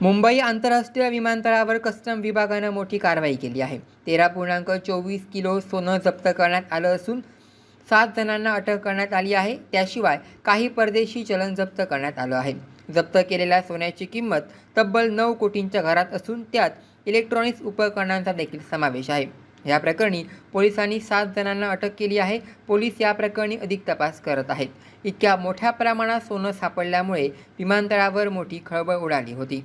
मुंबई आंतरराष्ट्रीय विमानतळावर कस्टम विभागानं मोठी कारवाई केली आहे. तेरा पूर्णांक चोवीस किलो सोनं जप्त करण्यात आलं असून सात जणांना अटक करण्यात आली आहे. त्याशिवाय काही परदेशी चलन जप्त करण्यात आलं आहे. जप्त केलेल्या सोन्याची किंमत तब्बल नऊ कोटींच्या घरात असून त्यात इलेक्ट्रॉनिक्स उपकरणांचा देखील समावेश आहे. या प्रकरणी पोलिसांनी सात जणांना अटक केली आहे. पोलीस या प्रकरणी अधिक तपास करत आहेत. इतक्या मोठ्या प्रमाणात सोनं सापडल्यामुळे विमानतळावर मोठी खळबळ उडाली होती.